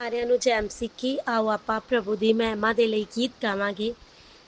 ਸਾਰਿਆਂ ਨੂੰ ਜੈਮ ਸਿੱਖੀ ਆਓ ਆਪਾਂ ਪ੍ਰਭੂ ਦੀ ਮਹਿਮਾ ਦੇ ਲਈ ਗੀਤ ਗਾਵਾਂਗੇ।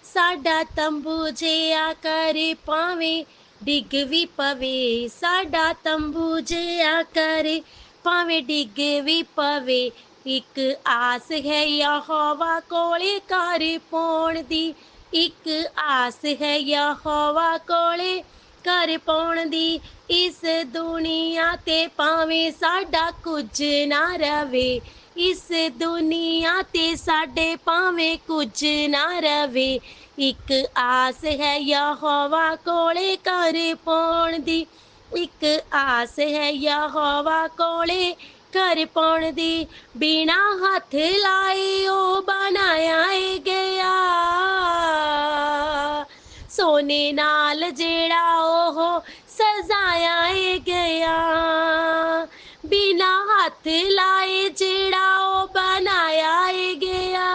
ਸਾਡਾ ਤੰਬੂ ਜਿਆ ਕਰੇ ਪਾਵੇਂ ਡਿੱਗ ਵੀ ਪਵੇ। ਸਾਡਾ ਤੰਬੂ ਜਿਆ ਕਰੇ ਭਾਵੇਂ ਡਿੱਗ ਵੀ ਪਵੇ। ਇੱਕ ਆਸ ਹੈ ਯਹੋਵਾ ਕੋਲੇ ਘਰ ਪਾਉਣ ਦੀ। ਇੱਕ ਆਸ ਹੈ ਯਹੋਵਾ ਕੋਲੇ ਘਰ ਪਾਉਣ ਦੀ। ਇਸ ਦੁਨੀਆ ਤੇ ਭਾਵੇਂ ਸਾਡਾ ਕੁਝ ਨਾ ਰਵੇ। ਇਸ ਦੁਨੀਆ ਤੇ ਸਾਡੇ ਭਾਵੇਂ ਕੁਝ ਨਾ ਰਵੇ। ਇੱਕ ਆਸ ਹੈ ਯਹੋਵਾ ਕੋਲੇ ਘਰ ਪਾਉਣ ਦੀ। ਇੱਕ ਆਸ ਹੈ ਯਹੋਵਾ ਕੋਲੇ ਘਰ ਪਾਉਣ ਦੀ। ਬਿਨਾ ਹੱਥ ਲਾਏ ਉਹ ਬਣਾਇਆ ਬਿਨਾ ਹੱਥ ਲਾਏ ਜਿਹੜਾ ਉਹ ਬਣਾਇਆ ਏ ਗਿਆ।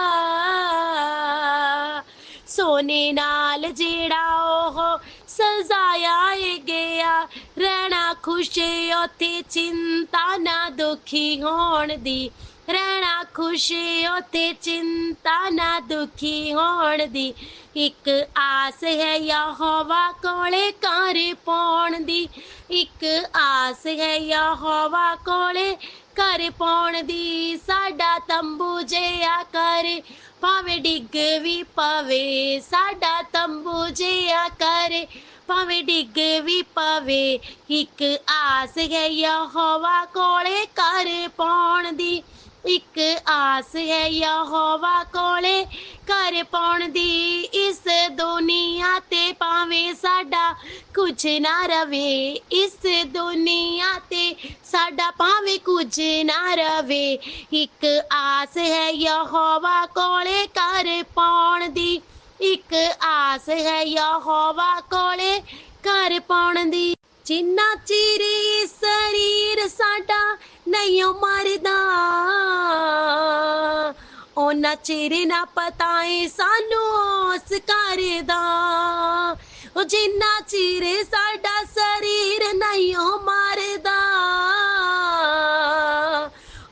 ਸੋਨੇ ਨਾਲ ਜਿਹੜਾ ਉਹ ਸਜ਼ਾਇਆ ਏ ਗਿਆ। ਰਹਿਣਾ ਖੁਸ਼ ਉਥੇ ਚਿੰਤਾ ਨਾ ਦੁਖੀ ਹੋਣ ਦੀ। ਰਹਿਣਾ ਖੁਸ਼ ਉਥੇ ਚਿੰਤਾ ਨਾ ਦੁਖੀ ਹੋਣ ਦੀ। ਇੱਕ ਆਸ ਹੈ ਯਹੋਵਾ ਕੋਲੇ ਘਰ ਪਾਉਣ ਦੀ। ਇੱਕ ਆਸ ਹੈ ਯਹੋਵਾ ਕੋਲੇ ਘਰ ਪਾਉਣ ਦੀ। ਸਾਡਾ ਤੰਬੂ ਜਿਆ ਕਰ। ਭਾਵੇਂ ਡਿੱਗ ਵੀ ਪਵੇ, ਸਾਡਾ ਤੰਬੂ ਜਿਆ ਕਰ। ਭਾਵੇਂ ਡਿੱਗ ਵੀ ਪਵੇ, ਇੱਕ ਆਸ ਹੈ ਯਹੋਵਾ ਕੋਲੇ ਘਰ ਪਾਉਣ ਦੀ। ਇੱਕ ਆਸ ਹੈ ਯਹੋਵਾ ਕੋਲੇ, ਘਰ ਪਾਉਣ ਦੀ ਇਸ ਦੁਨੀਆ ਤੇ ਭਾਵੇਂ ਸਾਡਾ ਕੁਝ ਨਾ ਰਵੇ, ਇਸ ਦੁਨੀਆ ਤੇ ਸਾਡਾ ਭਾਵੇਂ ਕੁਝ ਨਾ ਰਵੇ। ਇੱਕ ਆਸ ਹੈ ਯਹੋਵਾ ਕੋਲੇ, ਘਰ ਪਾਉਣ ਦੀ ਇੱਕ ਆਸ ਹੈ ਯਹੋਵਾ ਕੋਲੇ, ਘਰ ਪਾਉਣ ਦੀ ਜਿੰਨਾ ਚਿਰ ਇਹ ਸਰੀਰ ਸਾਡਾ ਨਹੀਂ ਮਰਦਾ ਉਹਨਾਂ ਚਿਰ ਨਾ ਪਤਾ ਏ ਸਾਨੂੰ ਉਸ ਕਰਦਾ ਉਹ ਜਿੰਨਾ ਚਿਰ ਸਾਡਾ ਸਰੀਰ ਨਹੀਂ ਮਰਦਾ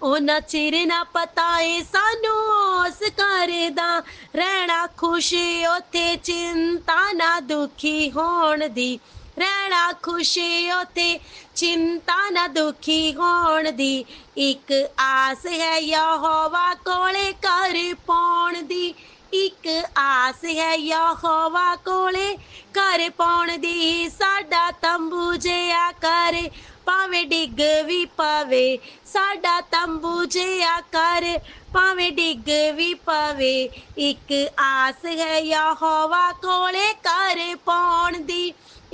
ਉਹਨਾਂ ਚਿਰ ਨਾ ਪਤਾ ਏ ਸਾਨੂੰ ਉਸ ਕਰਦਾ ਰਹਿਣਾ ਖੁਸ਼ੀ, ਉਥੇ ਚਿੰਤਾ ਨਾ ਦੁਖੀ ਹੋਣ ਦੀ। ਰਹਿਣਾ ਖੁਸ਼ ਉਥੇ, ਚਿੰਤਾ ਨਾ ਦੁਖੀ ਹੋਣ ਦੀ। ਇੱਕ ਆਸ ਹੈ ਯਹੋਵਾ ਕੋਲੇ ਘਰ ਪਾਉਣ ਦੀ। ਇੱਕ ਆਸ ਹੈ ਯਹੋਵਾ ਕੋਲੇ ਘਰ ਪਾਉਣ ਦੀ। ਸਾਡਾ ਤੰਬੂ ਜਿਆ ਕਰ, ਭਾਵੇਂ ਡਿੱਗ ਵੀ ਪਵੇ। ਸਾਡਾ ਤੰਬੂ ਜਿਆ ਕਰ, ਭਾਵੇਂ ਡਿੱਗ ਵੀ ਪਵੇ। ਇੱਕ ਆਸ ਹੈ ਯਹੋਵਾ ਕੋਲੇ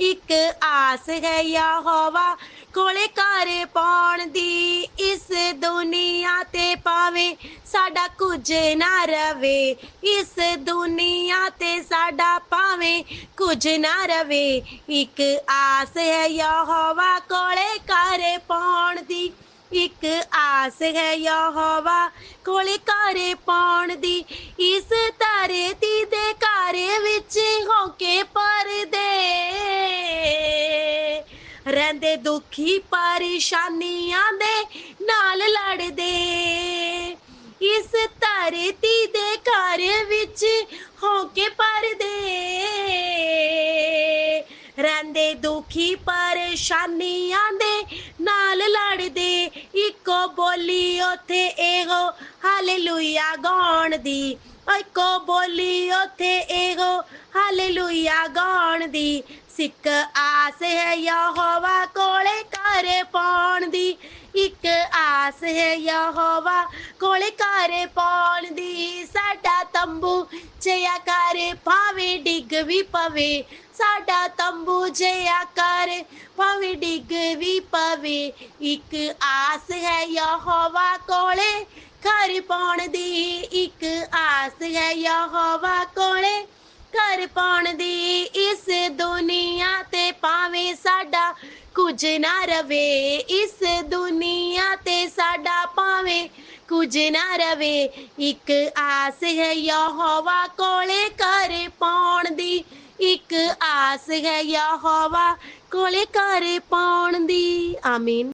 ਇੱਕ ਆਸ ਹੈ ਯਹੋਵਾ ਕੋਲੇ ਘਰ ਪਾਉਣ ਦੀ। ਇਸ ਦੁਨੀਆ ਤੇ ਪਾਵੇ ਸਾਡਾ ਕੁਝ ਨਾ ਰਵੇ, ਇਸ ਦੁਨੀਆ ਤੇ ਸਾਡਾ ਪਾਵੇ ਕੁਝ ਨਾ ਰਵੇ। ਇੱਕ ਆਸ ਹੈ ਯਹੋਵਾ ਕੋਲੇ ਘਰ ਪਾਉਣ ਦੀ। ਇੱਕ ਆਸ ਹੈ ਯਹੋਵਾ ਕੋਲੇ ਘਰ ਪਾਉਣ ਦੀ। ਇਸ ਧਰਤੀ ਰਹਿੰਦੇ ਦੁਖੀ ਪਰੇਸ਼ਾਨੀਆਂ ਦੇ ਨਾਲ ਲੜਦੇ। ਇਸ ਧਰਤੀ ਦੇ ਘਰ ਵਿੱਚ ਹੋ ਕੇ ਪਰਦੇ। ਰਹਿੰਦੇ ਦੁਖੀ ਪਰੇਸ਼ਾਨੀਆਂ ਦੇ ਨਾਲ ਲੜਦੇ। ਇੱਕੋ ਬੋਲੀ ਉਥੇ ਇਹੋ ਹਾਲੇਲੂਇਆ ਗਾਉਣ ਦੀ। ਇੱਕੋ ਬੋਲੀ ਉਥੇ ਇਹੋ ਹਾਲੇਲੂਇਆ ਗਾਉਣ ਦੀ। ਸਿੱਖ ਆਸ ਹੈ ਯਹੋਵਾ ਕੋਲੇ ਘਰ ਪਾਉਣ ਦੀ। ਇੱਕ ਆਸ ਹੈ ਯਹੋਵਾ ਕੋਲੇ ਘਰ ਪਾਉਣ ਦੀ। ਸਾਡਾ ਤੰਬੂ ਜਿਆ ਕਰ ਭਾਵੇਂ ਡਿੱਗ ਵੀ ਪਵੇ। ਸਾਡਾ ਤੰਬੂ ਜਿਆ ਕਰ ਭਾਵੇਂ ਡਿੱਗ ਵੀ ਪਵੇ। ਇੱਕ ਆਸ ਹੈ ਯਹੋਵਾ ਕੋਲੇ ਘਰ ਪਾਉਣ ਦੀ ਇੱਕ ਆਸ ਹੈ ਯਹੋਵਾ ਕੋਲੇ। ਘਰ ਪਾਉਣ ਦੀ ਇਸ ਦੁਨੀਆ ਤੇ ਪਾਵੇਂ ਸਾਡਾ ਕੁਝ ਨਾ ਰਵੇ, ਇਸ ਦੁਨੀਆ ਤੇ ਸਾਡਾ ਪਾਵੇਂ ਕੁਝ ਨਾ ਰਵੇ, ਇੱਕ ਆਸ ਹੈ ਯਹੋਵਾ ਕੋਲੇ। ਘਰ ਪਾਉਣ ਦੀ ਇੱਕ ਆਸ ਹੈ ਯਹੋਵਾ ਕੋਲੇ। ਘਰ ਪਾਉਣ ਦੀ, ਆਮੀਨ।